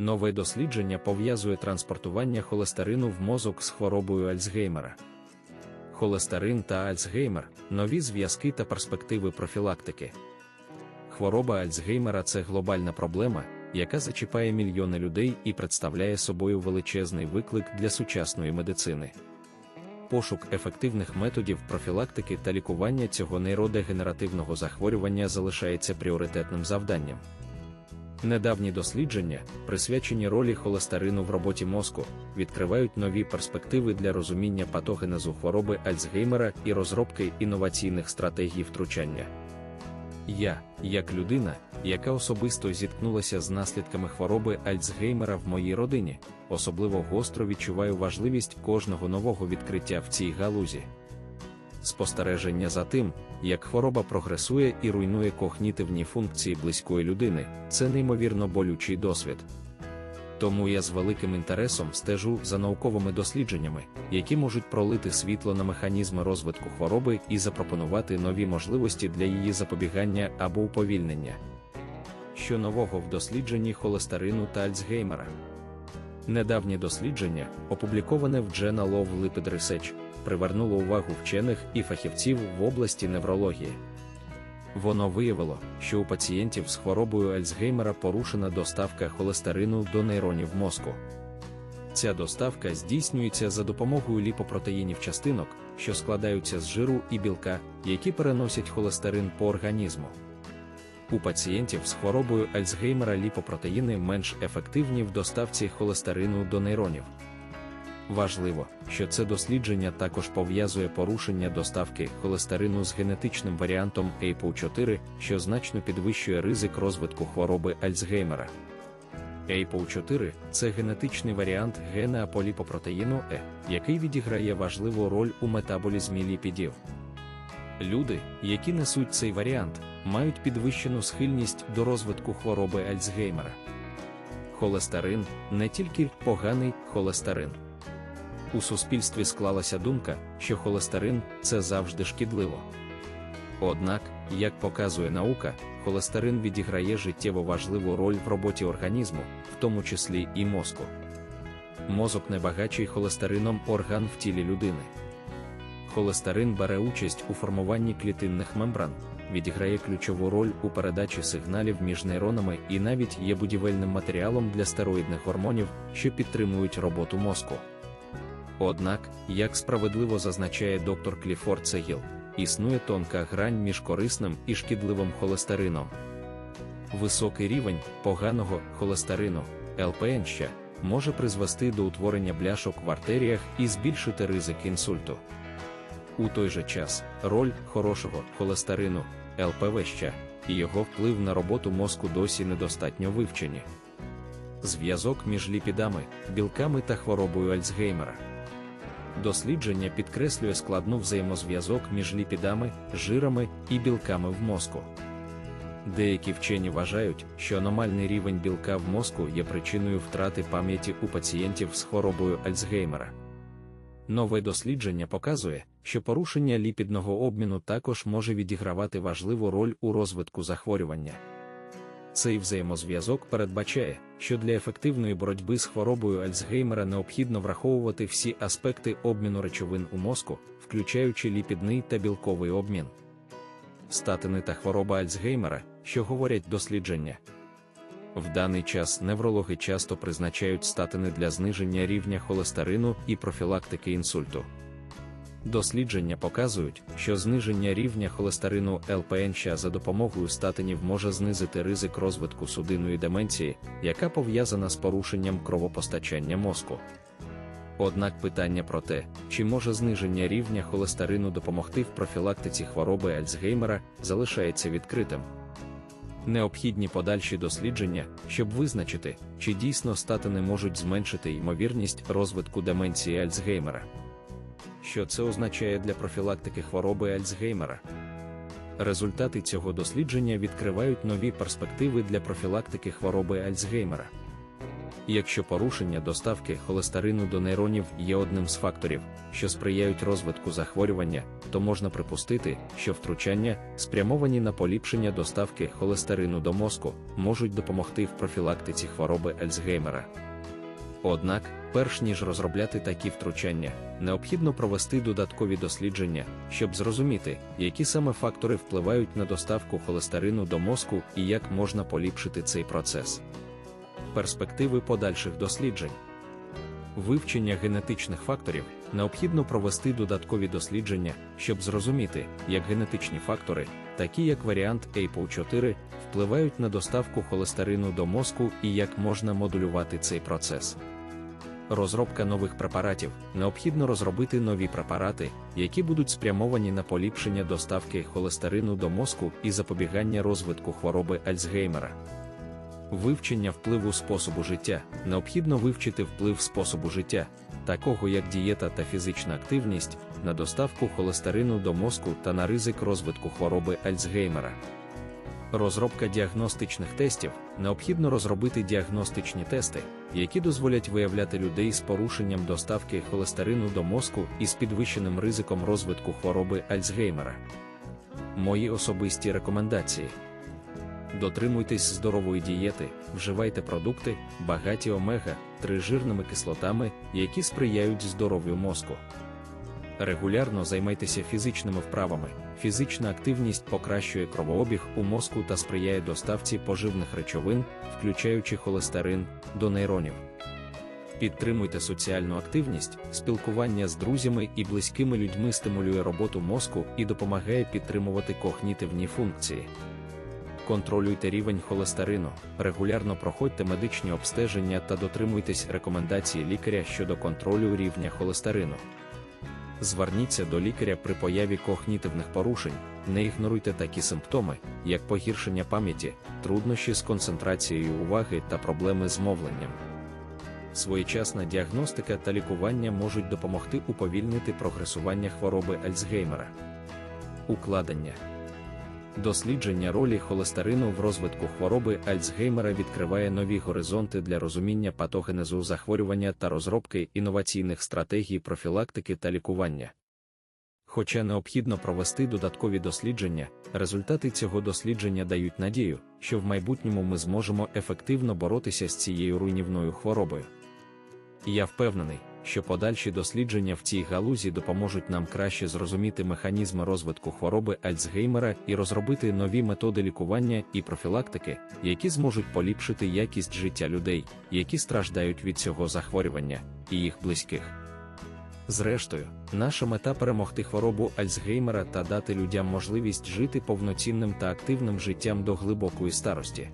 Нове дослідження пов'язує транспортування холестерину в мозок з хворобою Альцгеймера. Холестерин та Альцгеймер нові зв'язки та перспективи профілактики. Хвороба Альцгеймера це глобальна проблема, яка зачіпає мільйони людей і представляє собою величезний виклик для сучасної медицини. Пошук ефективних методів профілактики та лікування цього нейродегенеративного захворювання залишається пріоритетним завданням. Недавні дослідження, присвячені ролі холестерину в роботі мозку, відкривають нові перспективи для розуміння патогенезу хвороби Альцгеймера і розробки інноваційних стратегій втручання. Я, як людина, яка особисто зіткнулася з наслідками хвороби Альцгеймера в моїй родині, особливо гостро відчуваю важливість кожного нового відкриття в цій галузі. Спостереження за тим, як хвороба прогресує і руйнує когнітивні функції близької людини, це неймовірно болючий досвід. Тому я з великим інтересом стежу за науковими дослідженнями, які можуть пролити світло на механізми розвитку хвороби і запропонувати нові можливості для її запобігання або уповільнення. Що нового в дослідженні холестерину та Альцгеймера? Недавнє дослідження, опубліковане в Journal of Lipid Research, привернуло увагу вчених і фахівців в області неврології. Воно виявило, що у пацієнтів з хворобою Альцгеймера порушена доставка холестерину до нейронів мозку. Ця доставка здійснюється за допомогою ліпопротеїнів частинок, що складаються з жиру і білка, які переносять холестерин по організму. У пацієнтів з хворобою Альцгеймера ліпопротеїни менш ефективні в доставці холестерину до нейронів. Важливо, що це дослідження також пов'язує порушення доставки холестерину з генетичним варіантом APO4, що значно підвищує ризик розвитку хвороби Альцгеймера. APO4 це генетичний варіант гена поліпопротеїну Е, який відіграє важливу роль у метаболізмі ліпідів. Люди, які несуть цей варіант, мають підвищену схильність до розвитку хвороби Альцгеймера. Холестерин не тільки поганий холестерин. У суспільстві склалася думка, що холестерин це завжди шкідливо. Однак, як показує наука, холестерин відіграє життєво важливу роль в роботі організму, в тому числі і мозку. Мозок небагачий холестерином орган в тілі людини. Холестерин бере участь у формуванні клітинних мембран, відіграє ключову роль у передачі сигналів між нейронами і навіть є будівельним матеріалом для стероїдних гормонів, що підтримують роботу мозку. Однак, як справедливо зазначає доктор Кліфорд Сегіл, існує тонка грань між корисним і шкідливим холестерином. Високий рівень поганого холестерину ЛПН може призвести до утворення бляшок в артеріях і збільшити ризик інсульту. У той же час роль хорошого холестерину ЛПВ і його вплив на роботу мозку досі недостатньо вивчені. Зв'язок між ліпідами, білками та хворобою Альцгеймера. Дослідження підкреслює складну взаємозв'язок між ліпідами, жирами і білками в мозку. Деякі вчені вважають, що аномальний рівень білка в мозку є причиною втрати пам'яті у пацієнтів з хворобою Альцгеймера. Нове дослідження показує, що порушення ліпідного обміну також може відігравати важливу роль у розвитку захворювання. Цей взаємозв'язок передбачає, що для ефективної боротьби з хворобою Альцгеймера необхідно враховувати всі аспекти обміну речовин у мозку, включаючи ліпідний та білковий обмін. Статини та хвороба Альцгеймера, що говорять дослідження. В даний час неврологи часто призначають статини для зниження рівня холестерину і профілактики інсульту. Дослідження показують, що зниження рівня холестерину ЛПН за допомогою статинів може знизити ризик розвитку судинної деменції, яка пов'язана з порушенням кровопостачання мозку. Однак питання про те, чи може зниження рівня холестерину допомогти в профілактиці хвороби Альцгеймера, залишається відкритим. Необхідні подальші дослідження, щоб визначити, чи дійсно статини можуть зменшити ймовірність розвитку деменції Альцгеймера. Що це означає для профілактики хвороби Альцгеймера? Результати цього дослідження відкривають нові перспективи для профілактики хвороби Альцгеймера. Якщо порушення доставки холестерину до нейронів є одним з факторів, що сприяють розвитку захворювання, то можна припустити, що втручання, спрямовані на поліпшення доставки холестерину до мозку, можуть допомогти в профілактиці хвороби Альцгеймера. Однак, перш ніж розробляти такі втручання, необхідно провести додаткові дослідження, щоб зрозуміти, які саме фактори впливають на доставку холестерину до мозку і як можна поліпшити цей процес. Перспективи подальших досліджень. Вивчення генетичних факторів необхідно провести додаткові дослідження, щоб зрозуміти, як генетичні фактори, такі як варіант APO4, впливають на доставку холестерину до мозку і як можна модулювати цей процес. Розробка нових препаратів необхідно розробити нові препарати, які будуть спрямовані на поліпшення доставки холестерину до мозку і запобігання розвитку хвороби Альцгеймера. Вивчення впливу способу життя необхідно вивчити вплив способу життя, такого як дієта та фізична активність, на доставку холестерину до мозку та на ризик розвитку хвороби Альцгеймера. Розробка діагностичних тестів необхідно розробити діагностичні тести, які дозволять виявляти людей з порушенням доставки холестерину до мозку і з підвищеним ризиком розвитку хвороби Альцгеймера. Мої особисті рекомендації. Дотримуйтесь здорової дієти, вживайте продукти, багаті омега, 3 жирними кислотами, які сприяють здоров'ю мозку. Регулярно займайтеся фізичними вправами. Фізична активність покращує кровообіг у мозку та сприяє доставці поживних речовин, включаючи холестерин, до нейронів. Підтримуйте соціальну активність, спілкування з друзями і близькими людьми стимулює роботу мозку і допомагає підтримувати когнітивні функції. Контролюйте рівень холестерину, регулярно проходьте медичні обстеження та дотримуйтесь рекомендацій лікаря щодо контролю рівня холестерину. Зверніться до лікаря при появі когнітивних порушень, не ігноруйте такі симптоми, як погіршення пам'яті, труднощі з концентрацією уваги та проблеми з мовленням. Своєчасна діагностика та лікування можуть допомогти уповільнити прогресування хвороби Альцгеймера. Укладення Дослідження ролі холестерину в розвитку хвороби Альцгеймера відкриває нові горизонти для розуміння патогенезу захворювання та розробки інноваційних стратегій профілактики та лікування. Хоча необхідно провести додаткові дослідження, результати цього дослідження дають надію, що в майбутньому ми зможемо ефективно боротися з цією руйнівною хворобою. Я впевнений, що подальші дослідження в цій галузі допоможуть нам краще зрозуміти механізми розвитку хвороби Альцгеймера і розробити нові методи лікування і профілактики, які зможуть поліпшити якість життя людей, які страждають від цього захворювання, і їх близьких. Зрештою, наша мета перемогти хворобу Альцгеймера та дати людям можливість жити повноцінним та активним життям до глибокої старості.